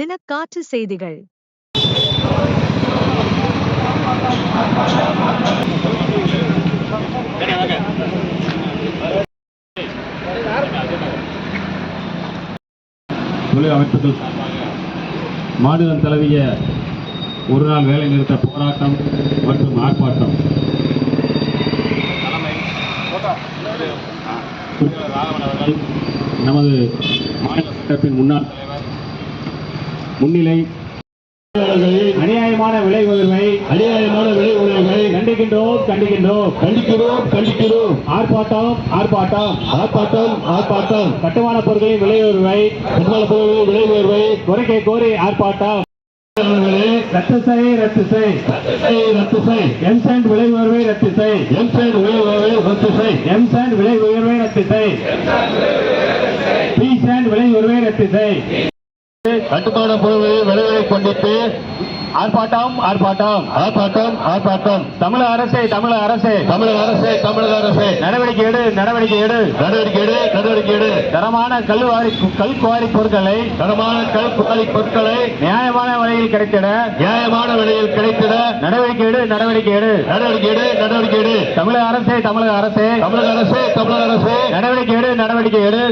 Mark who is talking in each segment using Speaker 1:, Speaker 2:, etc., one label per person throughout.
Speaker 1: பயண காற்று செய்திகள்.
Speaker 2: தொழில் அமைப்புகள் மாநிலம் தழுவிய ஒரு நாள் வேலை நிறுத்த போராட்டம் மற்றும் ஆர்ப்பாட்டம். நமது மாநில சட்டத்தின் முன்னாள் முன்னிலை. அநியாயமான விலை உயர்வை அநியாயமான விலை உயர்வை கண்டிக்கின்றோம் கண்டிக்கின்றோம். கண்டிக்கிறோம் கண்டிக்கிறோம். ஆர்ப்பாட்டம் ஆர்ப்பாட்டம். ஆர்ப்பாட்டம் ஆர்ப்பாட்டம். கட்டுமான பொருட்களின் விலை உயர்வை கட்டுமான பொருட்களின் விலை உயர்வை குறைக்க கோரி ஆர்ப்பாட்டம். ரத்து செய் ரத்து செய். ரத்து செய் எம் சாண்ட் விலை உயர்வை ரத்து செய். எம் சாண்ட் விலை உயர்வை ரத்து செய். எம் சாண்ட் விலை உயர்வை ரத்து செய். பி சாண்ட் விலை உயர்வை ரத்து செய். கட்டுமான பொருள்களின் விலைகளை கொண்டிட்டு ஆர்ப்பாட்டம் ஆர்ப்பாட்டம். ஆர்ப்பாட்டம் ஆர்ப்பாட்டம். தமிழக அரசே தமிழக அரசே. தமிழக அரசே தமிழக அரசே. நடவடிக்கை எடு நடவடிக்கை எடு. நடவடிக்கை எடு நடவடிக்கை எடு. தரமான கல்வாரி கல் குவாரி பொருட்களை தரமான கல் குவாரி பொருட்களை நியாயமான விலையில் கிடைத்திட. நியாயமான விலையில் கிடைத்திட. நடவடிக்கை எடு நடவடிக்கை எடு. நடவடிக்கை எடு நடவடிக்கை எடு. தமிழக அரசே தமிழக அரசே. தமிழக அரசே தமிழக அரசே. நடவடிக்கை எடு நடவடிக்கை எடு.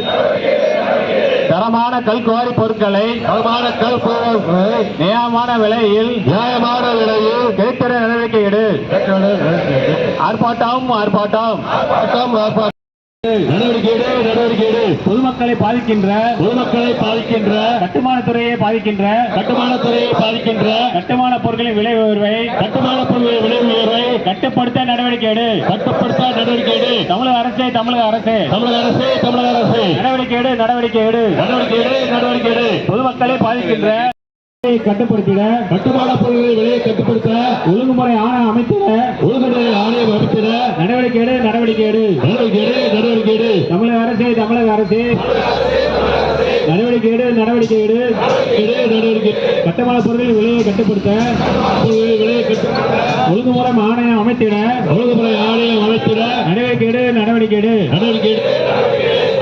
Speaker 2: தரமான கல் குவாரி பொருட்களை தரமான கல் நியாயமான விலையில் நியாயமான விலையில் கிடைத்திட நடவடிக்கை எடு ஆர்ப்பாட்டம் ஆர்ப்பாட்டம். ஆர்ப்பாட்டம் ஆர்ப்பாட்டம். நடவடிக்கை நடவடிக்கை பொதுமக்களை பாதிக்கின்ற பொதுமக்களை பாதிக்கின்ற கட்டுமான துறையை பாதிக்கின்ற கட்டுமான துறையை பாதிக்கின்ற கட்டுமான பொருட்களின் விலை உயர்வை கட்டுமான பொருட்களின் விலை உயர்வை கட்டுப்படுத்த நடவடிக்கை எடு நடவடிக்கை எடு. தமிழக அரசே தமிழக அரசே. தமிழக அரசே தமிழக அரசே. நடவடிக்கை எடு நடவடிக்கை எடு. நடவடிக்கை எடு நடவடிக்கை எடு. பொதுமக்களை பாதிக்கின்ற கட்டுப்படுத்திட கட்டுமான பொருட்களை விலையை கட்டுப்படுத்த. ஒழுங்குமுறை ஆணையம் அமைத்திட. ஒழுங்குமுறை ஆணையம் அமைத்திட. நடவடிக்கை எடு நடவடிக்கை எடு. நடவடிக்கை எடு நடவடிக்கை எடு. தமிழக அரசே தமிழக அரசே. நடவடிக்கை எடு நடவடிக்கை எடு. நடவடிக்கை கட்டுமான பொருட்களின் விலையை கட்டுப்படுத்த. விலையை கட்டுப்படுத்த ஒழுங்குமுறை ஆணையம் அமைத்திட. ஒழுங்குமுறை ஆணையம் அமைத்திட. நடவடிக்கை எடு நடவடிக்கை எடு. நடவடிக்கை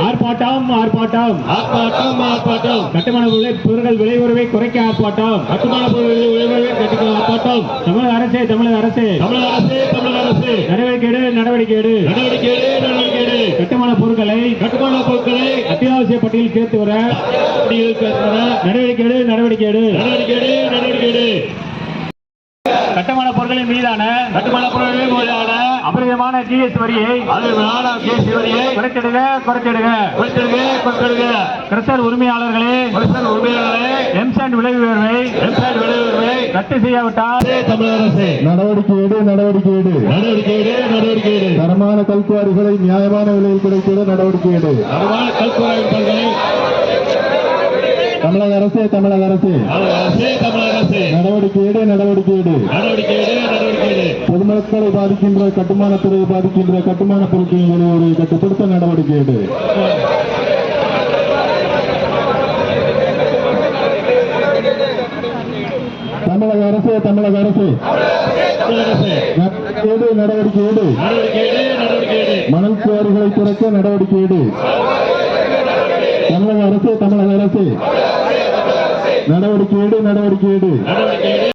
Speaker 2: ஆர்ப்பாட்டம் ஆர்ப்பாட்டம். ஆர்ப்பாட்டம் ஆர்ப்பாட்டம். கட்டுமான விலை பொருட்கள் விலை உயர்வை குறைக்க ஆர்ப்பாட்டம். கட்டுமான பொருட்கள் விலை உயர்வை கட்டிக்க ஆர்ப்பாட்டம். தமிழக அரசே தமிழக அரசே. தமிழக அரசே தமிழக அரசே. நடவடிக்கை எடு நடவடிக்கை எடு. நடவடிக்கை எடு நடவடிக்கை எடு. கட்டுமான பொருட்களை கட்டுமான பொருட்களை அத்தியாவசிய பட்டியலில் சேர்த்து வர. பட்டியலில் சேர்த்து வர. நடவடிக்கை எடு நடவடிக்கை எடு. நடவடிக்கை எடு நடவடிக்கை எடு. கட்டுமான பொருட்களின் மீதான கட்டுமான பொருட்களின் மீதான அபரிதமான ஜிஎஸ் வரியை அபரிதமான ஜிஎஸ் வரியை குறைத்திடுக குறைத்திடுக குறைத்திடுக குறைத்திடுக கிறிஸ்தர் உரிமையாளர்களே கிறிஸ்தர் உரிமையாளர்களே. எம்சாண்ட் விலை உயர்வை எம்சாண்ட் விலை உயர்வை ரத்து செய்யாவிட்டால் தமிழக அரசு.
Speaker 3: நடவடிக்கை எடு நடவடிக்கை எடு.
Speaker 2: நடவடிக்கை எடு நடவடிக்கை எடு.
Speaker 3: தரமான கல்குவாரிகளை நியாயமான விலையில் கிடைத்திட நடவடிக்கை எடு.
Speaker 2: தரமான கல்குவாரி
Speaker 3: தமிழக அரசே தமிழக அரசே. நடவடிக்கை எடு நடவடிக்கை எடு பொதுமக்களை பாதிக்கின்ற கட்டுமான துறையை பாதிக்கின்ற கட்டுமான பொருட்களின் விலையை கட்டுப்படுத்த நடவடிக்கை எடு தமிழக அரசே. தமிழக அரசே. நடவடிக்கை எடு மணல் குவாரிகளை துறக்க நடவடிக்கை எடு தமிழக அரசே தமிழக அரசே. நடவடிக்கை எடு
Speaker 2: நடவடிக்கை எடு.